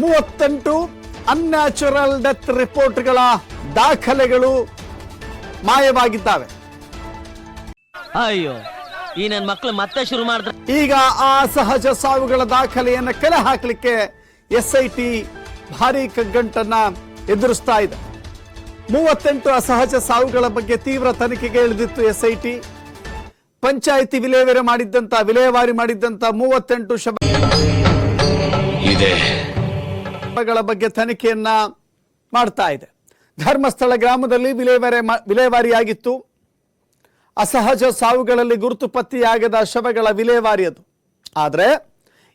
ಮೂವತ್ತೆಂಟು unnatural death ರಿಪೋರ್ಟ್ಗಳ ದಾಖಲೆಗಳು ಮಾಯವಾಗಿದ್ದಾವೆ. ಅಯ್ಯೋ ಈ ನನ್ನ ಮಕ್ಕಳು ಮತ್ತೆ ಶುರು ಮಾಡಿದ್ರೆ ಈಗ ಆ ಸಹಜ ಸಾವುಗಳ ದಾಖಲೆಯನ್ನು ಕಲೆ ಹಾಕಲಿಕ್ಕೆ ಎಸ್ ಐ ಟಿ ಭಾರಿ ಕಗ್ಗಂಟನ್ನ ಎದುರಿಸ್ತಾ ಇದೆ. ಮೂವತ್ತೆಂಟು ಅಸಹಜ ಸಾವುಗಳ ಬಗ್ಗೆ ತೀವ್ರ ತನಿಖೆಗೆ ಇಳಿದಿತ್ತು ಎಸ್ ಐ ಟಿ ಪಂಚಾಯಿತಿ ವಿಲೇವಾರಿ ಮಾಡಿದ್ದಂತ ವಿಲೇವಾರಿ ಮಾಡಿದ್ದಂತ ಮೂವತ್ತೆಂಟು ಇದೆ. ಶವಗಳ ಬಗ್ಗೆ ತನಿಖೆಯನ್ನ ಮಾಡ್ತಾ ಇದೆ. ಧರ್ಮಸ್ಥಳ ಗ್ರಾಮದಲ್ಲಿ ವಿಲೇವಾರಿ ವಿಲೇವಾರಿಯಾಗಿತ್ತು. ಅಸಹಜ ಸಾವುಗಳಲ್ಲಿ ಗುರುತು ಪತ್ತೆಯಾಗದ ಶವಗಳ ವಿಲೇವಾರಿ ಅದು. ಆದರೆ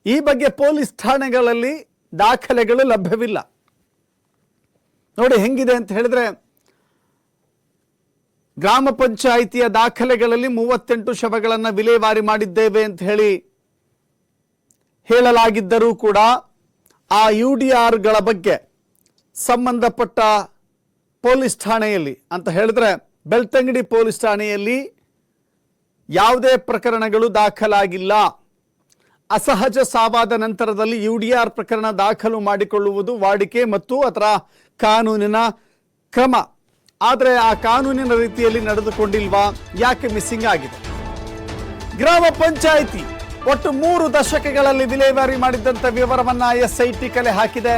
ಈ ಬಗ್ಗೆ ಪೊಲೀಸ್ ಠಾಣೆಗಳಲ್ಲಿ ದಾಖಲೆಗಳು ಲಭ್ಯವಿಲ್ಲ. ನೋಡಿ ಹೆಂಗಿದೆ ಅಂತ ಹೇಳಿದ್ರೆ ಗ್ರಾಮ ಪಂಚಾಯಿತಿಯ ದಾಖಲೆಗಳಲ್ಲಿ ಮೂವತ್ತೆಂಟು ಶವಗಳನ್ನು ವಿಲೇವಾರಿ ಮಾಡಿದ್ದೇವೆ ಅಂತ ಹೇಳಿ ಹೇಳಲಾಗಿದ್ದರೂ ಕೂಡ ಆ ಯು ಡಿ ಆರ್ಗಳ ಬಗ್ಗೆ ಸಂಬಂಧಪಟ್ಟ ಪೊಲೀಸ್ ಠಾಣೆಯಲ್ಲಿ ಅಂತ ಹೇಳಿದ್ರೆ ಬೆಳ್ತಂಗಡಿ ಪೊಲೀಸ್ ಠಾಣೆಯಲ್ಲಿ ಯಾವುದೇ ಪ್ರಕರಣಗಳು ದಾಖಲಾಗಿಲ್ಲ. ಅಸಹಜ ಸಾವಾದ ನಂತರದಲ್ಲಿ ಯು ಡಿ ಆರ್ ಪ್ರಕರಣ ದಾಖಲು ಮಾಡಿಕೊಳ್ಳುವುದು ವಾಡಿಕೆ ಮತ್ತು ಅದರ ಕಾನೂನಿನ ಕ್ರಮ. ಆದರೆ ಆ ಕಾನೂನಿನ ರೀತಿಯಲ್ಲಿ ನಡೆದುಕೊಂಡಿಲ್ವಾ? ಯಾಕೆ ಮಿಸ್ಸಿಂಗ್ ಆಗಿದೆ? ಗ್ರಾಮ ಪಂಚಾಯಿತಿ ಒಟ್ಟು ಮೂರು ದಶಕಗಳಲ್ಲಿ ವಿಲೇವಾರಿ ಮಾಡಿದ್ದಂಥ ವಿವರವನ್ನ ಎಸ್ಐಟಿ ಕಲೆ ಹಾಕಿದೆ.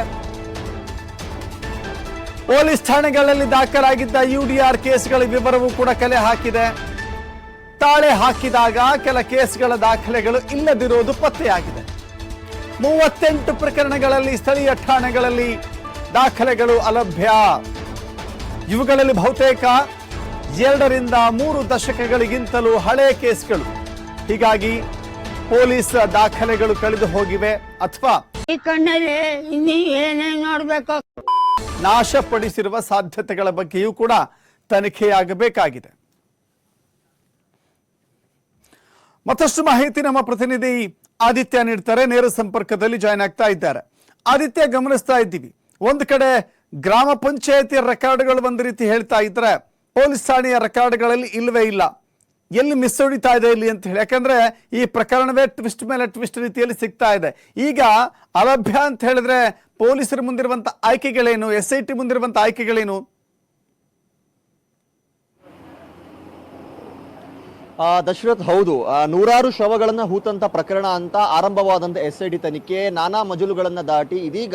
ಪೊಲೀಸ್ ಠಾಣೆಗಳಲ್ಲಿ ದಾಖಲಾಗಿದ್ದ ಯುಡಿಆರ್ ಕೇಸ್ಗಳ ವಿವರವೂ ಕೂಡ ಕಲೆ ಹಾಕಿದೆ. ತಾಳೆ ಹಾಕಿದಾಗ ಕೆಲ ಕೇಸ್ಗಳ ದಾಖಲೆಗಳು ಇಲ್ಲದಿರುವುದು ಪತ್ತೆಯಾಗಿದೆ. ಮೂವತ್ತೆಂಟು ಪ್ರಕರಣಗಳಲ್ಲಿ ಸ್ಥಳೀಯ ಠಾಣೆಗಳಲ್ಲಿ ದಾಖಲೆಗಳು ಅಲಭ್ಯ. ಇವುಗಳಲ್ಲಿ ಬಹುತೇಕ ಎರಡರಿಂದ ಮೂರು ದಶಕಗಳಿಗಿಂತಲೂ ಹಳೆ ಕೇಸ್ಗಳು. ಹೀಗಾಗಿ ಪೊಲೀಸ್ ದಾಖಲೆಗಳು ಕಳೆದು ಹೋಗಿವೆ ಅಥವಾ ಈ ಕಣ್ಣಲ್ಲಿ ಇನ್ನೀ ಏನೇನ್ ನೋಡ್ಬೇಕು? ನಾಶಪಡಿಸಿರುವ ಸಾಧ್ಯತೆಗಳ ಬಗ್ಗೆಯೂ ಕೂಡ ತನಿಖೆಯಾಗಬೇಕಾಗಿದೆ. ಮತ್ತಷ್ಟು ಮಾಹಿತಿ ನಮ್ಮ ಪ್ರತಿನಿಧಿ ಆದಿತ್ಯ ನೀಡ್ತಾರೆ. ನೇರ ಸಂಪರ್ಕದಲ್ಲಿ ಜಾಯ್ನ್ ಆಗ್ತಾ ಇದ್ದಾರೆ. ಆದಿತ್ಯ ಗಮನಿಸ್ತಾ ಇದ್ದೀವಿ. ಒಂದು ಕಡೆ ಗ್ರಾಮ ಪಂಚಾಯತಿಯ ರೆಕಾರ್ಡ್ಗಳು ಒಂದು ರೀತಿ ಹೇಳ್ತಾ ಇದ್ರೆ ಪೊಲೀಸ್ ಠಾಣೆಯ ರೆಕಾರ್ಡ್ಗಳಲ್ಲಿ ಇಲ್ಲವೇ ಇಲ್ಲ. ಎಲ್ಲಿ ಮಿಸ್ ಹೊಡಿತಾ ಇದೆ ಇಲ್ಲಿ ಅಂತ ಹೇಳಿ. ಯಾಕಂದ್ರೆ ಈ ಪ್ರಕರಣವೇ ಟ್ವಿಸ್ಟ್ ಮೇಲೆ ಟ್ವಿಸ್ಟ್ ರೀತಿಯಲ್ಲಿ ಸಿಗ್ತಾ ಇದೆ. ಈಗ ಅಲಭ್ಯ ಅಂತ ಹೇಳಿದ್ರೆ ಪೊಲೀಸರ ಮುಂದಿರುವಂಥ ಆಯ್ಕೆಗಳೇನು ಎಸ್ ಐ ಟಿ ಮುಂದಿರುವಂಥ ಆಯ್ಕೆಗಳೇನು? ದಶರಥ್ ಹೌದು. ನೂರಾರು ಶವಗಳನ್ನು ಹೂತಂತ ಪ್ರಕರಣ ಅಂತ ಆರಂಭವಾದಂಥ ಎಸ್ ಐ ಡಿ ತನಿಖೆ, ನಾನಾ ಮಜಲುಗಳನ್ನು ದಾಟಿ ಇದೀಗ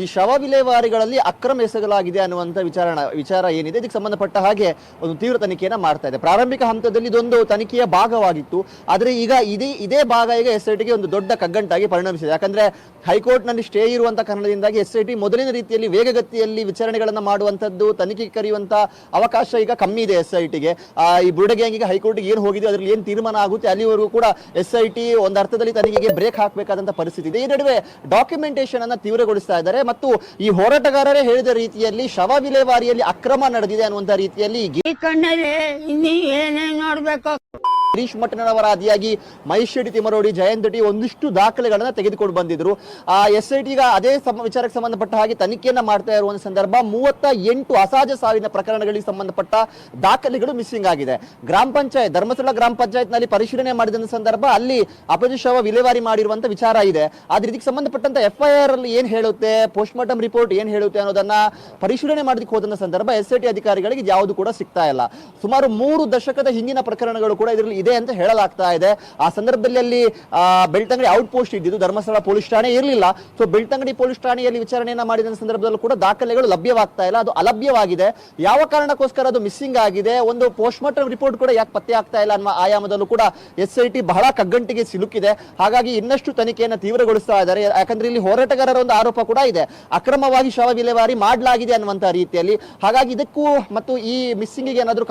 ಈ ಶವ ವಿಲೇವಾರಿಗಳಲ್ಲಿ ಅಕ್ರಮ ಎಸಗಲಾಗಿದೆ ಅನ್ನುವಂಥ ವಿಚಾರಣ, ವಿಚಾರ ಏನಿದೆ? ಇದಕ್ಕೆ ಸಂಬಂಧಪಟ್ಟ ಹಾಗೆ ಒಂದು ತೀವ್ರ ತನಿಖೆಯನ್ನು ಮಾಡ್ತಾ ಇದೆ. ಪ್ರಾರಂಭಿಕ ಹಂತದಲ್ಲಿ ಇದೊಂದು ತನಿಖೆಯ ಭಾಗವಾಗಿತ್ತು. ಆದರೆ ಈಗ ಇದೇ ಇದೇ ಭಾಗ ಈಗ ಎಸ್ ಐ ಟಿಗೆ ಒಂದು ದೊಡ್ಡ ಕಗ್ಗಂಟಾಗಿ ಪರಿಣಮಿಸಿದೆ. ಯಾಕಂದರೆ ಹೈಕೋರ್ಟ್ನಲ್ಲಿ ಸ್ಟೇ ಇರುವಂಥ ಕಾರಣದಿಂದಾಗಿ ಎಸ್ ಐ ಟಿ ಮೊದಲಿನ ರೀತಿಯಲ್ಲಿ ವೇಗಗತಿಯಲ್ಲಿ ವಿಚಾರಣೆಗಳನ್ನು ಮಾಡುವಂಥದ್ದು, ತನಿಖೆ ಕರೆಯುವಂಥ ಅವಕಾಶ ಈಗ ಕಮ್ಮಿ ಇದೆ ಎಸ್ ಐ ಟಿಗೆ. ಈ ಬುರುಡೆ ಗ್ಯಾಂಗಿಗೆ ಹೈಕೋರ್ಟ್ಗೆ ಏನು ಹೋಗಿದೆ ಅದರಲ್ಲಿ ಏನು ತೀರ್ಮಾನ ಆಗುತ್ತೆ ಅಲ್ಲಿವರೆಗೂ ಕೂಡ ಎಸ್ ಐ ಟಿ ಒಂದು ಅರ್ಥದಲ್ಲಿ ತನಿಖೆಗೆ ಬ್ರೇಕ್ ಹಾಕಬೇಕಾದಂತಹ ಪರಿಸ್ಥಿತಿ ಇದೆ. ಈ ನಡುವೆ ಡಾಕ್ಯುಮೆಂಟೇಶನ್ ಅನ್ನ ತೀವ್ರಗೊಳಿಸ್ತಾ ಇದ್ದಾರೆ. ಮತ್ತು ಈ ಹೋರಾಟಗಾರರೇ ಹೇಳಿದ ರೀತಿಯಲ್ಲಿ ಶವ ವಿಲೇವಾರಿಯಲ್ಲಿ ಅಕ್ರಮ ನಡೆದಿದೆ ಅನ್ನುವಂತಹ ರೀತಿಯಲ್ಲಿ ಕಣ್ಣಲ್ಲಿ ಇನ್ನೀ ಏನೇನು ನೋಡ್ಬೇಕು ಗಿರೀಶ್ ಮಠನವರ ಆದಿಯಾಗಿ ಮಹೇಶ್ ತಿಮರೋಡಿ ಜಯಂತ್ ರೆಡ್ಡಿ ಒಂದಿಷ್ಟು ದಾಖಲೆಗಳನ್ನ ತೆಗೆದುಕೊಂಡು ಬಂದಿದ್ರು. ಆ ಎಸ್ ಐ ಟಿಗ ಅದೇ ವಿಚಾರಕ್ಕೆ ಸಂಬಂಧಪಟ್ಟ ಹಾಗೆ ತನಿಖೆಯನ್ನ ಮಾಡ್ತಾ ಇರುವ ಒಂದು ಸಂದರ್ಭ ಮೂವತ್ತ ಎಂಟು ಅಸಹಜ ಸಾವಿನ ಪ್ರಕರಣಗಳಿಗೆ ಸಂಬಂಧಪಟ್ಟ ದಾಖಲೆಗಳು ಮಿಸ್ಸಿಂಗ್ ಆಗಿದೆ. ಗ್ರಾಮ ಪಂಚಾಯತ್, ಧರ್ಮಸ್ಥಳ ಗ್ರಾಮ ಪಂಚಾಯತ್ನಲ್ಲಿ ಪರಿಶೀಲನೆ ಮಾಡಿದ ಸಂದರ್ಭ ಅಲ್ಲಿ ಅಪಜಿ ಶವ ವಿಲೇವಾರಿ ಮಾಡಿರುವಂತ ವಿಚಾರ ಇದೆ. ಆದ್ರೆ ಇದಕ್ಕೆ ಸಂಬಂಧಪಟ್ಟಂತ ಎಫ್ ಐ ಆರ್ ಅಲ್ಲಿ ಏನ್ ಹೇಳುತ್ತೆ ಪೋಸ್ಟ್ ಮಾರ್ಟಮ್ ರಿಪೋರ್ಟ್ ಏನ್ ಹೇಳುತ್ತೆ ಅನ್ನೋದನ್ನ ಪರಿಶೀಲನೆ ಮಾಡೋದಕ್ಕೆ ಹೋದಂತ ಸಂದರ್ಭ ಎಸ್ ಐ ಟಿ ಅಧಿಕಾರಿಗಳಿಗೆ ಯಾವುದು ಕೂಡ ಸಿಗ್ತಾ ಇಲ್ಲ. ಸುಮಾರು ಮೂರು ದಶಕದ ಹಿಂದಿನ ಪ್ರಕರಣಗಳು ಕೂಡ ಇದರಲ್ಲಿ ಇದೆ ಅಂತ ಹೇಳಲಾಗ್ತಾ ಇದೆ. ಆ ಸಂದರ್ಭದಲ್ಲಿ ಅಲ್ಲಿ ಬೆಳ್ತಂಗಡಿ ಔಟ್ ಪೋಸ್ಟ್ ಇದ್ದಿದ್ದು ಧರ್ಮಸ್ಥಳ ಪೊಲೀಸ್ ಠಾಣೆ ಇರಲಿಲ್ಲ. ಸೊ ಬೆಳ್ತಂಗಡಿ ಪೊಲೀಸ್ ಠಾಣೆಯಲ್ಲಿ ವಿಚಾರಣೆಯನ್ನ ಮಾಡಿದ ಸಂದರ್ಭದಲ್ಲೂ ಕೂಡ ದಾಖಲೆಗಳು ಲಭ್ಯವಾಗ್ತಾ ಇಲ್ಲ. ಅದು ಅಲಭ್ಯವಾಗಿದೆ. ಯಾವ ಕಾರಣಕ್ಕೋಸ್ಕರ ಅದು ಮಿಸ್ಸಿಂಗ್ ಆಗಿದೆ? ಒಂದು ಪೋಸ್ಟ್ ಮಾರ್ಟಮ್ ರಿಪೋರ್ಟ್ ಕೂಡ ಯಾಕೆ ಪತ್ತೆ ಆಗ್ತಾ ಇಲ್ಲ ಅನ್ನುವ ಆಯಾಮದಲ್ಲೂ ಕೂಡ ಎಸ್ ಐ ಟಿ ಬಹಳ ಕಗ್ಗಂಟಿಗೆ ಸಿಲುಕಿದೆ. ಹಾಗಾಗಿ ಇನ್ನಷ್ಟು ತನಿಖೆಯನ್ನು ತೀವ್ರಗೊಳಿಸ್ತಾ ಇದ್ದಾರೆ. ಯಾಕಂದ್ರೆ ಇಲ್ಲಿ ಹೋರಾಟಗಾರರ ಒಂದು ಆರೋಪ ಕೂಡ ಇದೆ. ಅಕ್ರಮವಾಗಿ ಶವ ವಿಲೇವಾರಿ ಮಾಡಲಾಗಿದೆ ಅನ್ನುವಂತಹ ರೀತಿಯಲ್ಲಿ. ಹಾಗಾಗಿ ಇದಕ್ಕೂ ಮತ್ತು ಈ ಮಿಸ್ಸಿಂಗಿಗೆ ಏನಾದರೂ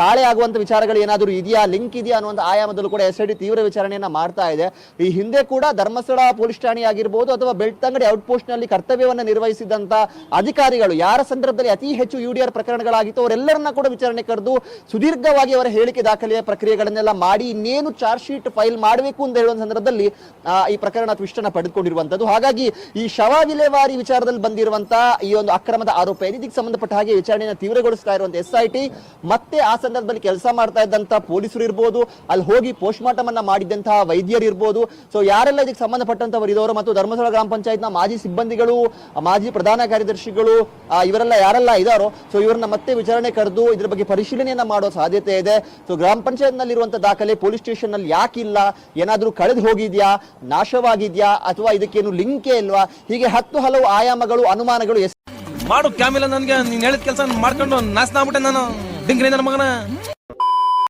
ತಾಳೆ ಆಗುವಂತ ವಿಚಾರಗಳು ಏನಾದರೂ ಇದೆಯಾ? ಲಿಂಕ್ ಇದೆಯಾ ಅನ್ನುವಂಥ ಆಯಾಮದಲ್ಲೂ ಕೂಡ ಎಸ್ ಐ ತೀವ್ರ ವಿಚಾರಣೆಯನ್ನ ಮಾಡ್ತಾ ಇದೆ. ಈ ಹಿಂದೆ ಕೂಡ ಧರ್ಮಸ್ಥಳ ಪೊಲೀಸ್ ಠಾಣೆ ಆಗಿರ್ಬೋದು ಅಥವಾ ಬೆಳ್ತಂಗಡಿ ಔಟ್ ಪೋಸ್ಟ್ನಲ್ಲಿ ಕರ್ತವ್ಯವನ್ನ ನಿರ್ವಹಿಸಿದಂತ ಅಧಿಕಾರಿಗಳು, ಯಾರ ಸಂದರ್ಭದಲ್ಲಿ ಅತಿ ಹೆಚ್ಚು ಯು ಡಿ ಆರ್ ಪ್ರಕರಣಗಳಾಗಿತ್ತು ಅವರೆಲ್ಲರನ್ನ ಕೂಡ ವಿಚಾರಣೆ ಕರೆದು ಸುದೀರ್ಘವಾಗಿ ಅವರ ಹೇಳಿಕೆ ದಾಖಲೆಯ ಪ್ರಕ್ರಿಯೆಗಳನ್ನೆಲ್ಲ ಮಾಡಿ ಇನ್ನೇನು ಚಾರ್ಜ್ ಶೀಟ್ ಫೈಲ್ ಮಾಡಬೇಕು ಅಂತ ಹೇಳುವ ಸಂದರ್ಭದಲ್ಲಿ ಈ ಪ್ರಕರಣ ಟ್ವಿಸ್ಟ್ ಪಡೆದುಕೊಂಡಿರುವಂತದ್ದು. ಹಾಗಾಗಿ ಈ ಶವ ವಿಲೇವಾರಿ ವಿಚಾರದಲ್ಲಿ ಬಂದಿರುವಂತಹ ಈ ಒಂದು ಅಕ್ರಮದ ಆರೋಪ ಇದಕ್ಕೆ ಸಂಬಂಧಪಟ್ಟ ಹಾಗೆ ವಿಚಾರಣೆಯನ್ನು ತೀವ್ರಗೊಳಿಸ್ತಾ ಇರುವಂತಹ ಎಸ್ ಐ ಟಿ, ಮತ್ತೆ ಆ ಸಂದರ್ಭದಲ್ಲಿ ಕೆಲಸ ಮಾಡ್ತಾ ಇದ್ದಂತ ಪೊಲೀಸರು ಇರ್ಬೋದು, ಅಲ್ಲಿ ಹೋಗಿ ಪೋಸ್ಟ್ ಮಾರ್ಟಮ್ ಅನ್ನ ಮಾಡಿದಂತಹ ವೈದ್ಯರು ಇರ್ಬೋದು. ಸೊ ಯಾರೆಲ್ಲ ಇದಕ್ಕೆ ಸಂಬಂಧಪಟ್ಟಂತವರು ಇರೋರು ಮತ್ತು ಧರ್ಮಸ್ಥಳ ಗ್ರಾಮ ಪಂಚಾಯತ್ನ ಮಾಜಿ ಸಿಬ್ಬಂದಿಗಳು ಮಾಜಿ ಪ್ರಧಾನ ಕಾರ್ಯದರ್ಶಿಗಳು ಇವರೆಲ್ಲ ಯಾರೆಲ್ಲ ಇದಾರೋ ಸೊ ಇವರನ್ನ ಮತ್ತೆ ವಿಚಾರಣೆ ಕರೆದು ಇದ್ರ ಬಗ್ಗೆ ಪರಿಶೀಲನೆಯನ್ನ ಮಾಡೋ ಸಾಧ್ಯತೆ ಇದೆ. ಸೊ ಗ್ರಾಮ ಪಂಚಾಯತ್ ನಲ್ಲಿರುವಂತ ದಾಖಲೆ ಪೊಲೀಸ್ ಸ್ಟೇಷನ್ನಲ್ಲಿ ಯಾಕಿಲ್ಲ? ಏನಾದ್ರೂ ಕಳೆದು ಹೋಗಿದ್ಯಾ? ನಾಶವಾಗಿದ್ಯಾ? ಅಥವಾ ಇದಕ್ಕೇನು ಲಿಂಕೇ ಇಲ್ವಾ? ಹೀಗೆ ಹತ್ತು ಹಲವು ಆಯಾಮಗಳು, ಅನುಮಾನಗಳು ಮಾಡು ಕ್ಯಾಮಿಲ್ಲ ನನಗೆ, ನೀನು ಹೇಳಿದ ಕೆಲಸ ಮಾಡ್ಕೊಂಡು ನಾಶ ಆಗ್ಬಿಟ್ಟೆ ನಾನು. ಡಿಂಗ್ರಿ ನನ್ನ ಮಗನ.